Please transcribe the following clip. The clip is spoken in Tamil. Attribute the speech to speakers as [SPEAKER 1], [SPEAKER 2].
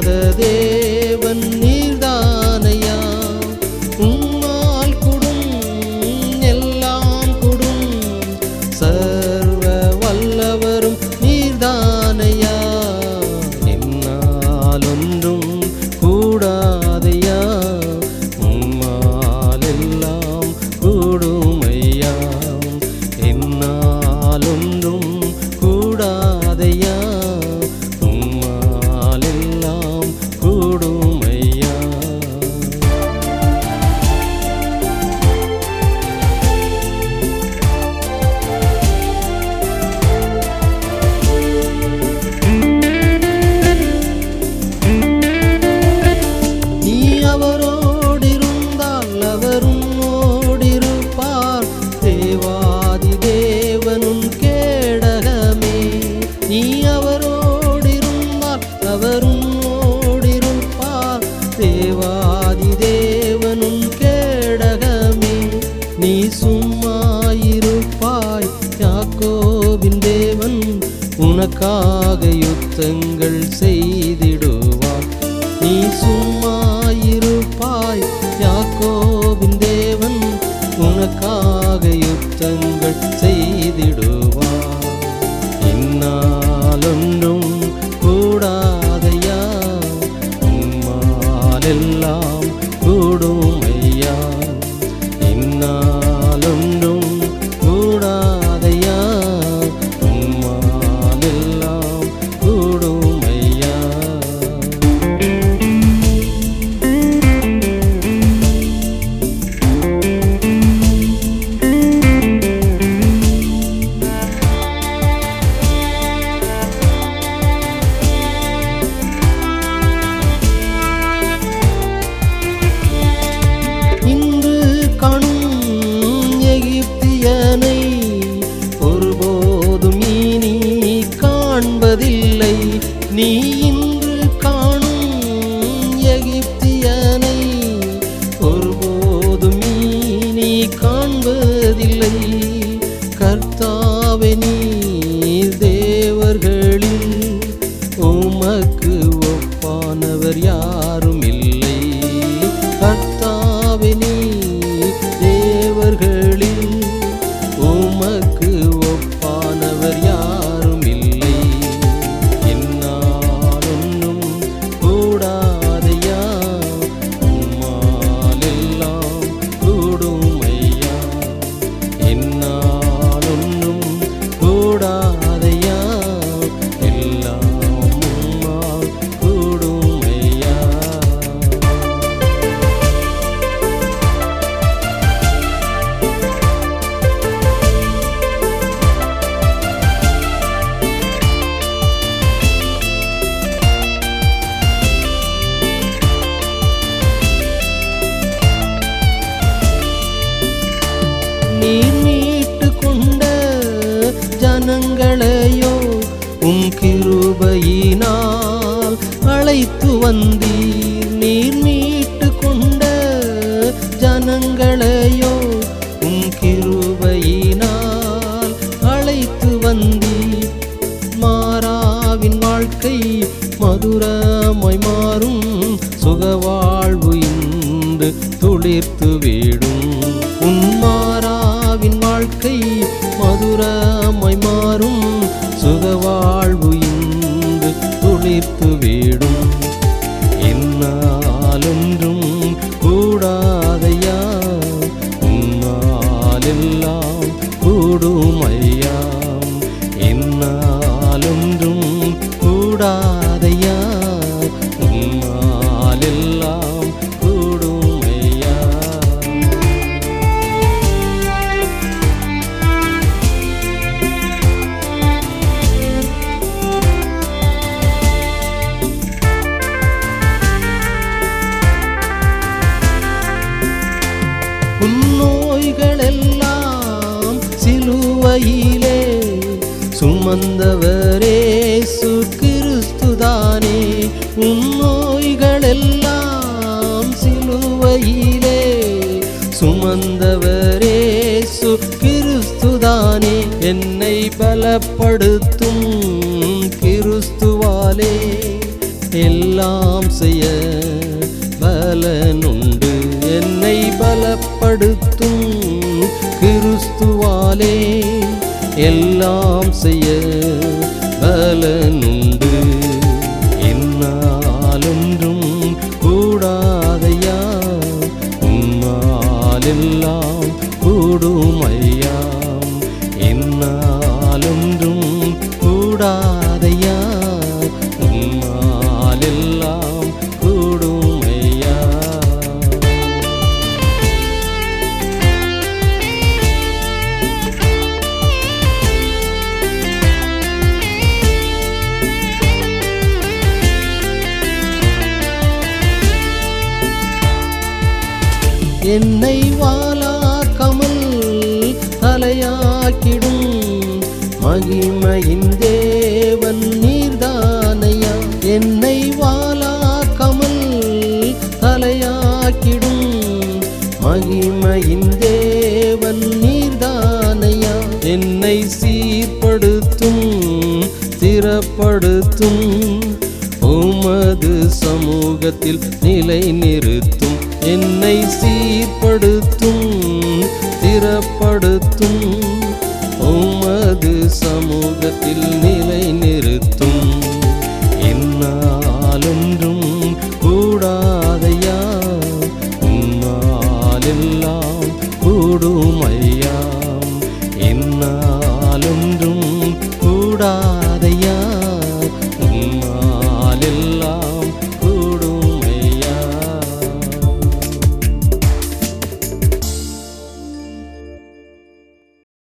[SPEAKER 1] உன்னததே நீ அவரோடிருந்தால் அவரும் ஓடிருப்பார். தேவாதி தேவனும் கேடகமே நீ சும்மாயிருப்பாய். யாக்கோவின் தேவன் உனக்காக யுத்தங்கள் செய்திடுவார். நீ சும்மா வேதனை ஒருபோதும் இனி காண்பதில்லை. நீ இன்று காணும் எகிப்தியனை ஒருபோதும் இனி காண்பதில்லை. கர்த்தா கண்ணீர் மீட்டு கொண்ட ஜனங்களையோ உம் கிருபையினால் அழைத்து வந்தீர். நீர் மீட்டு கொண்ட ஜனங்களையோ உம் கிருபையினால் அழைத்து வந்தீர். மாறாவின் வாழ்க்கை மதுரமாய் மாறும். சுகவாழ்வு இன்று துளிர்த்து வீடும். சுமந்தவரே சுக்கிருஸ்துதானே உன்னோய்களெல்லாம் சிலுவையிலே சுமந்தவரே சுக்கிருஸ்துதானே என்னை பலப்படுத்தும் கிறிஸ்துவாலே எல்லாம் செய்ய பலனும் aklın என்னை வாலா கமல் தலையாக்கிடும். மகிமையின் தேவன் நீர்தானையா? என்னை வாலா கமல் தலையாக்கிடும். மகிமையின் தேவன் நீர்தானையா? என்னை சீர்படுத்தும் ஸ்திரப்படுத்தும் உமது சமூகத்தில் நிலை நிறுத்தும் என்னை சீர்படுத்தும் திறப்படுத்தும் உமது சமூகத்தில் நிலை நிறுத்தும் என்னாலொன்றும் கூடாதையா? உம்மாலெல்லாம் கூடுமையாம். என்னாலொன்றும் கூடா